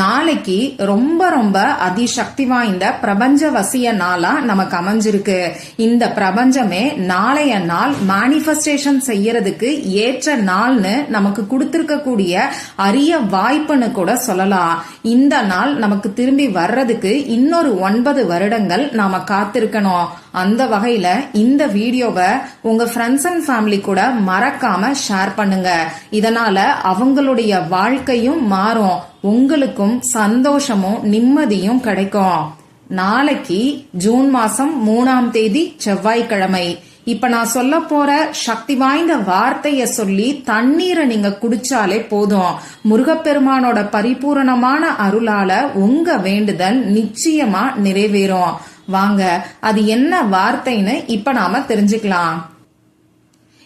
நாளைக்கு ரொம்ப ரொம்ப அதிசக்தி வாய்ந்த பிரபஞ்ச வசிய நாளா நமக்கு அமைஞ்சிருக்கு. இந்த பிரபஞ்சமே நாளைய நாள் மேனிஃபெஸ்டேஷன் செய்யறதுக்கு ஏற்ற நாள்னு நமக்கு கொடுத்திருக்கக்கூடிய அரிய வாய்ப்புன்னு கூட சொல்லலாம். இந்த நாள் நமக்கு திரும்பி வர்றதுக்கு இன்னொரு ஒன்பது வருடங்கள் நாம காத்திருக்கணும். அந்த வகையில இந்த வீடியோவை உங்க ஃப்ரெண்ட்ஸ் அண்ட் ஃபேமிலி கூட மறக்காம ஷேர் பண்ணுங்க. இதனால அவங்களுடைய வாழ்க்கையும் மாறும். உங்களுக்கும் சந்தோஷமும் நிம்மதியும் கிடைக்கும். நாளைக்கு ஜூன் மாசம் மூணாம் தேதி செவ்வாய்க்கிழமை. இப்ப நான் சொல்ல போற சக்தி வாய்ந்த வார்த்தைய சொல்லி தண்ணீரை நீங்க குடிச்சாலே போதும். முருகப்பெருமானோட பரிபூரணமான அருளால உங்க வேண்டுதல் நிச்சயமா நிறைவேறும். வாங்க அது என்ன வார்த்தைன்னு இப்ப நாம தெரிஞ்சுக்கலாம்.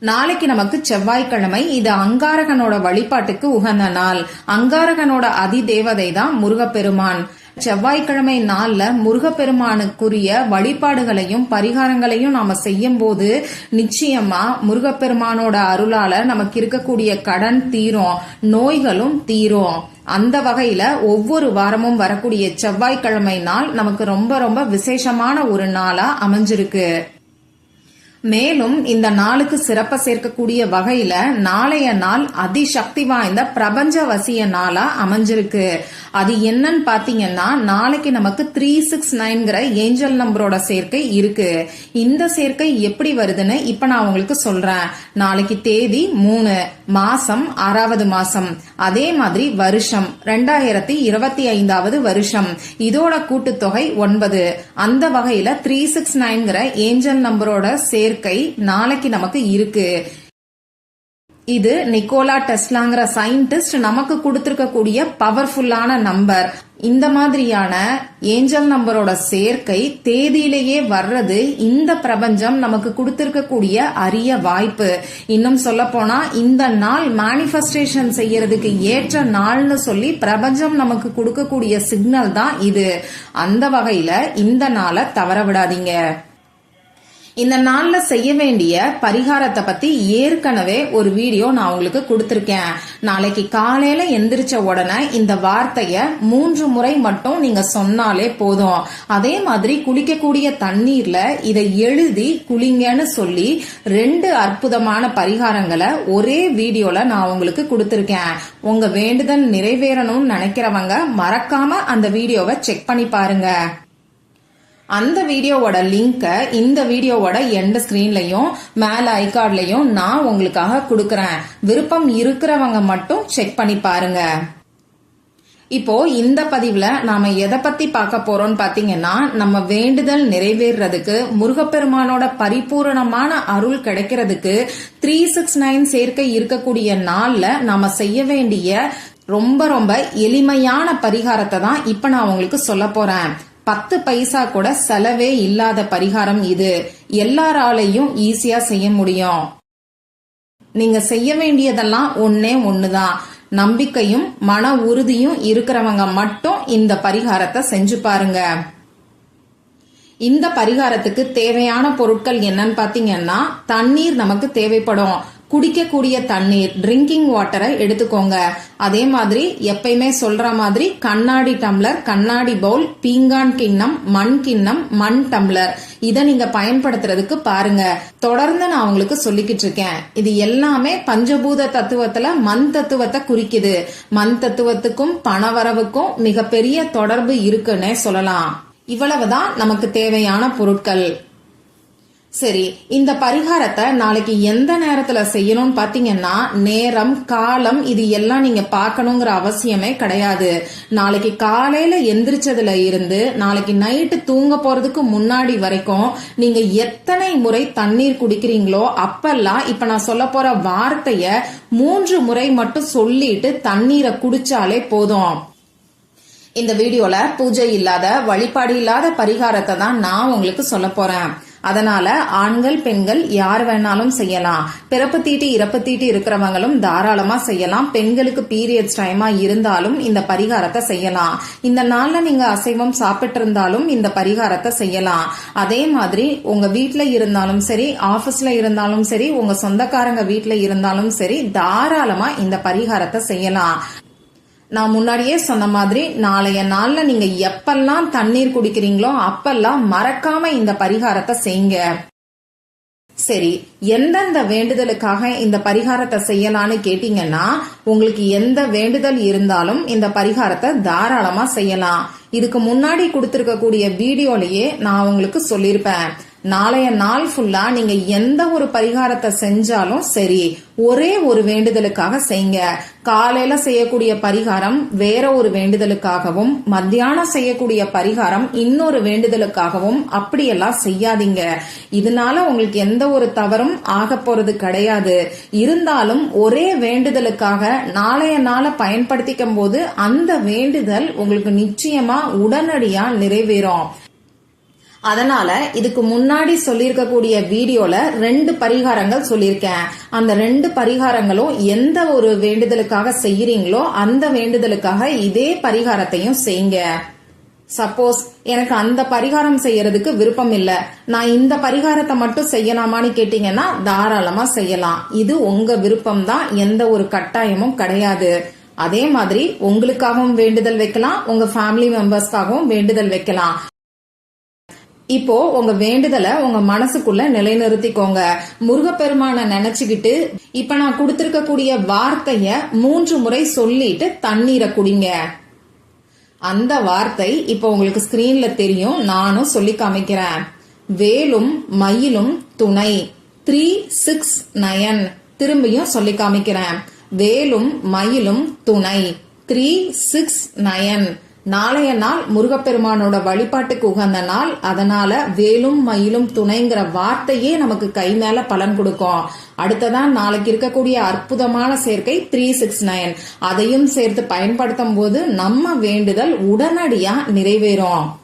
நாளைக்கு நமக்கு செவ்வாய்க்கிழமை. இது அங்காரகனோட வழிபாட்டுக்கு உகந்த நாள். அங்காரகனோட அதி தேவதை தான் முருகப்பெருமான். செவ்வாய்க்கிழமை நாள்ல முருகப்பெருமானுக்குரிய வழிபாடுகளையும் பரிகாரங்களையும் நாம செய்யும் போது நிச்சயமா முருகப்பெருமானோட அருளால நமக்கு இருக்கக்கூடிய கடன் தீரும் நோய்களும் தீரும். அந்த வகையில ஒவ்வொரு வாரமும் வரக்கூடிய செவ்வாய்க்கிழமை நாள் நமக்கு ரொம்ப ரொம்ப விசேஷமான ஒரு நாளா அமைஞ்சிருக்கு. மேலும் இந்த நாளுக்கு சிறப்ப சேர்க்கக்கூடிய வகையில நாளைய நாள் அதிசக்தி வாய்ந்த பிரபஞ்ச வசிய நாளா அமைஞ்சிருக்கு. அது என்னன்னு பாத்தீங்கன்னா நாளைக்கு நமக்கு த்ரீ சிக்ஸ் நைன்கிற ஏஞ்சல் நம்பரோட சேர்க்கை இருக்கு. இந்த சேர்க்கை எப்படி வருதுன்னு இப்ப நான் உங்களுக்கு சொல்றேன். நாளைக்கு தேதி மூணு மாசம் ஆறாவது மாசம். அதே மாதிரி வருஷம் ரெண்டாயிரத்தி இருபத்தி ஐந்தாவது வருஷம். இதோட கூட்டுத்தொகை ஒன்பது. அந்த வகையில த்ரீ சிக்ஸ் நைன்கிற ஏஞ்சல் நம்பரோட சேர்க்கை நாளைக்கு நமக்கு இருக்கு. இது நிக்கோலா டெஸ்லாங்கிற சயின்டிஸ்ட் நமக்கு கொடுத்திருக்கக்கூடிய பவர்ஃபுல்லான நம்பர். இந்த மாதிரியான ஏஞ்சல் நம்பரோட சேர்க்கை தேதியிலேயே வர்றது இந்த பிரபஞ்சம் நமக்கு கொடுத்திருக்கக்கூடிய அரிய வாய்ப்பு. இன்னும் சொல்ல போனா இந்த நாள் மேனிஃபெஸ்டேஷன் செய்யறதுக்கு ஏற்ற நாள்னு சொல்லி பிரபஞ்சம் நமக்கு கொடுக்கக்கூடிய சிக்னல் தான் இது. அந்த வகையில இந்த நாளை தவற விடாதீங்க. இந்த நாள்ல செய்ய வேண்டிய பரிகாரத்தை பத்தி ஏற்கனவே ஒரு வீடியோ நான் உங்களுக்கு கொடுத்திருக்கேன். நாளைக்கு காலையில எந்திரிச்ச உடனே இந்த வார்த்தைய மூன்று முறை மட்டும் நீங்க சொன்னாலே போதும். அதே மாதிரி குளிக்கக்கூடிய தண்ணீர்ல இதை எழுதி குளிங்கன்னு சொல்லி ரெண்டு அற்புதமான பரிகாரங்களை ஒரே வீடியோல நான் உங்களுக்கு கொடுத்திருக்கேன். உங்க வேண்டுதல் நிறைவேறணும்னு நினைக்கிறவங்க மறக்காம அந்த வீடியோவை செக் பண்ணி பாருங்க. அந்த வீடியோவோட லிங்கை இந்த வீடியோவோட எண்ட் ஸ்கிரீன்லயும் மேல ஐகார்ட்லையும் நான் உங்களுக்காக கொடுக்கறேன். விருப்பம் இருக்கிறவங்க மட்டும் செக் பண்ணி பாருங்க. இப்போ இந்த பதிவுல நாம எதை பத்தி பார்க்க போறோம்னு பாத்தீங்கன்னா நம்ம வேண்டுதல் நிறைவேறதுக்கு முருகப்பெருமானோட பரிபூரணமான அருள் கிடைக்கிறதுக்கு த்ரீ சிக்ஸ் நைன் சேர்க்கை இருக்கக்கூடிய நாள்ல நாம செய்ய வேண்டிய ரொம்ப ரொம்ப எளிமையான பரிகாரத்தை தான் இப்ப நான் உங்களுக்கு சொல்ல போறேன். பத்து பைசா கூட செலவே இல்லாத பரிகாரம் இது. எல்லாராலையும் ஈஸியா செய்ய முடியும். நீங்க செய்ய வேண்டியதெல்லாம் ஒன்னே ஒண்ணுதான். நம்பிக்கையும் மன உறுதியும் இருக்கிறவங்க மட்டும் இந்த பரிகாரத்தை செஞ்சு பாருங்க. இந்த பரிகாரத்துக்கு தேவையான பொருட்கள் என்னன்னு பாத்தீங்கன்னா தண்ணீர் நமக்கு தேவைப்படும். குடிக்கக்கூடிய தண்ணீர் ட்ரிங்கிங் வாட்டரை எடுத்துக்கோங்க. அதே மாதிரி எப்பயுமே சொல்ற மாதிரி கண்ணாடி டம்ளர் கண்ணாடி பவுல் பீங்கான் கிண்ணம் மண் கிண்ணம் மண் டம்ளர் இதை நீங்க பயன்படுத்துறதுக்கு பாருங்க. தொடர்ந்து நான் உங்களுக்கு சொல்லிக்கிட்டு இருக்கேன். இது எல்லாமே பஞ்சபூத தத்துவத்துல மண் தத்துவத்தை குறிக்குது. மண் தத்துவத்துக்கும் பணவரவுக்கும் மிகப்பெரிய தொடர்பு இருக்குன்னே சொல்லலாம். இவ்வளவுதான் நமக்கு தேவையான பொருட்கள். சரி இந்த பரிகாரத்தை நாளைக்கு எந்த நேரத்துல செய்யணும்னு பாத்தீங்கன்னா நேரம் காலம் இது எல்லாம் நீங்க பார்க்கணுங்கிற அவசியமே கிடையாது. நாளைக்கு காலையில எந்திரிச்சதுல இருந்து நாளைக்கு நைட்டு தூங்க போறதுக்கு முன்னாடி வரைக்கும் நீங்க எத்தனை முறை தண்ணீர் குடிக்கிறீங்களோ அப்பெல்லாம் இப்ப நான் சொல்ல போற வார்த்தைய மூன்று முறை மட்டும் சொல்லிட்டு தண்ணீரை குடிச்சாலே போதும். இந்த வீடியோல பூஜை இல்லாத வழிபாடு இல்லாத பரிகாரத்தை தான் நான் உங்களுக்கு சொல்ல போறேன். அதனால ஆண்கள் பெண்கள் யார் வேணாலும் செய்யலாம். பிறப்பு தீட்டு இறப்பு தீட்டு இருக்கிறவங்களும் தாராளமா செய்யலாம். பெண்களுக்கு பீரியட்ஸ் டைமா இருந்தாலும் இந்த பரிகாரத்தை செய்யலாம். இந்த நாள்ல நீங்க அசைவம் சாப்பிட்டு இருந்தாலும் இந்த பரிகாரத்தை செய்யலாம். அதே மாதிரி உங்க வீட்டுல இருந்தாலும் சரி ஆபீஸ்ல இருந்தாலும் சரி உங்க சொந்தக்காரங்க வீட்டுல இருந்தாலும் சரி தாராளமா இந்த பரிகாரத்தை செய்யலாம். நான் முன்னாடியே சொன்ன மாதிரி நாளைய நாள்ல நீங்க எப்பெல்லாம் தண்ணீர் குடிக்கிறீங்களோ அப்பெல்லாம் மறக்காம இந்த பரிகாரத்தை செய்யுங்க. சரி எந்தெந்த வேண்டுதலுக்காக இந்த பரிகாரத்தை செய்யலான்னு கேட்டீங்கன்னா உங்களுக்கு எந்த வேண்டுதல் இருந்தாலும் இந்த பரிகாரத்தை தாராளமா செய்யலாம். இதுக்கு முன்னாடி கொடுத்திருக்கக்கூடிய வீடியோலயே நான் உங்களுக்கு சொல்லியிருப்பேன். நாளைய நாள் ஃபுல்லா நீங்க எந்த ஒரு பரிகாரத்தை செஞ்சாலும் சரி ஒரே ஒரு வேண்டுதலுக்காக செய்யுங்க காலையில செய்யக்கூடிய பரிகாரம் வேற ஒரு வேண்டுதலுக்காகவும் மத்தியானம் செய்யக்கூடிய பரிகாரம் இன்னொரு வேண்டுதலுக்காகவும் அப்படியெல்லாம் செய்யாதீங்க. இதனால உங்களுக்கு எந்த ஒரு தவறும் ஆக போறது கிடையாது. இருந்தாலும் ஒரே வேண்டுதலுக்காக நாளைய நாளை பயன்படுத்திக்கும் போது அந்த வேண்டுதல் உங்களுக்கு நிச்சயமா உடனடியா நிறைவேறும். அதனால இதுக்கு முன்னாடி சொல்லியிருக்கக்கூடிய வீடியோல ரெண்டு பரிகாரங்கள் சொல்லியிருக்கேன். அந்த ரெண்டு பரிகாரங்களும் எந்த ஒரு வேண்டுதலுக்காக செய்யறீங்களோ அந்த வேண்டுதலுக்காக இதே பரிகாரத்தையும் செய்யுங்க. சப்போஸ் எனக்கு அந்த பரிகாரம் செய்யறதுக்கு விருப்பம் இல்ல. நான் இந்த பரிகாரத்தை மட்டும் செய்யலாமான்னு கேட்டீங்கன்னா தாராளமா செய்யலாம். இது உங்க விருப்பம் தான். எந்த ஒரு கட்டாயமும் கிடையாது. அதே மாதிரி உங்களுக்காகவும் வேண்டுதல் வைக்கலாம். உங்க ஃபேமிலி மெம்பர்ஸ்க்காகவும் வேண்டுதல் வைக்கலாம். இப்போ உங்க வேண்டுதலை உங்க மனசுக்குள்ள நிலைநிறுத்திக்கோங்க. முருகப்பெருமான நினைச்சுக்கிட்டு இப்ப நான் கொடுத்திருக்கக்கூடிய வார்த்தைய மூன்று முறை சொல்லிட்டு தண்ணீரை குடிங்க. அந்த வார்த்தை இப்போ உங்களுக்கு ஸ்கிரீன்ல தெரியும் நானும் சொல்லி காமிக்கிறேன். வேலும் மயிலும் துணை. த்ரீ சிக்ஸ் நயன் திரும்பியும் சொல்லி காமிக்கிறேன். வேலும் மயிலும் துணை. த்ரீ சிக்ஸ் நயன் நாளைய நாள் முருகப்பெருமானோட வழிபாட்டுக்கு உகந்த நாள். அதனால வேலும் மயிலும் துணைங்கிற வார்த்தையே நமக்கு கை மேல பலன் கொடுக்கும். அடுத்ததான் நாளைக்கு இருக்கக்கூடிய அற்புதமான சேர்க்கை த்ரீ சிக்ஸ் நைன் அதையும் சேர்த்து பயன்படுத்தும் போது நம்ம வேண்டுதல் உடனடியா நிறைவேறும்.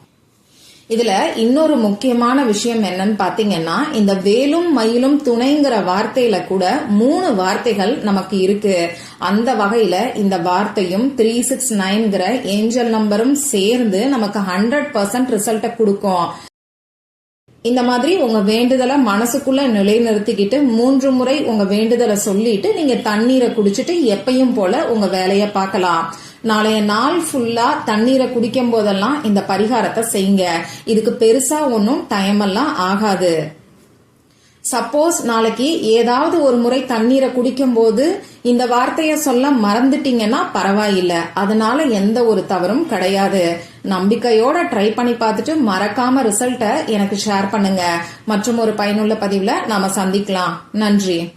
இதுல இன்னொரு முக்கியமான விஷயம் என்னன்னு பாத்தீங்கன்னா இந்த வேலும் மயிலும் துணைங்கிற வார்த்தையில கூட மூணு வார்த்தைகள் நமக்கு இருக்கு. அந்த வகையில இந்த வார்த்தையும் த்ரீ சிக்ஸ் நைன்கிற ஏஞ்சல் நம்பரும் சேர்ந்து நமக்கு ஹண்ட்ரட் பர்சன்ட் ரிசல்ட்டை கொடுக்கும். இந்த மாதிரி உங்க வேண்டுதலை மனசுக்குள்ள நிலைநிறுத்திக்கிட்டு மூன்று முறை உங்க வேண்டுதலை சொல்லிட்டு நீங்க தண்ணீரை குடிச்சிட்டு எப்பயும் போல உங்க வேலையை பார்க்கலாம். நாளைய நாள் ஃபுல்லா தண்ணீரை குடிக்கும் போதெல்லாம் இந்த பரிகாரத்தை செய்யுங்க. இதுக்கு பெருசா ஒன்றும் டைம் எல்லாம் ஆகாது. சப்போஸ் நாளைக்கு ஏதாவது ஒரு முறை தண்ணீரை குடிக்கும் போது இந்த வார்த்தையை சொல்ல மறந்துட்டீங்கன்னா பரவாயில்ல. அதனால எந்த ஒரு தவறும் கிடையாது. நம்பிக்கையோட ட்ரை பண்ணி பார்த்துட்டு மறக்காம ரிசல்ட்டை எனக்கு ஷேர் பண்ணுங்க. மற்றும் ஒரு பயனுள்ள பதிவுல நாம சந்திக்கலாம். நன்றி.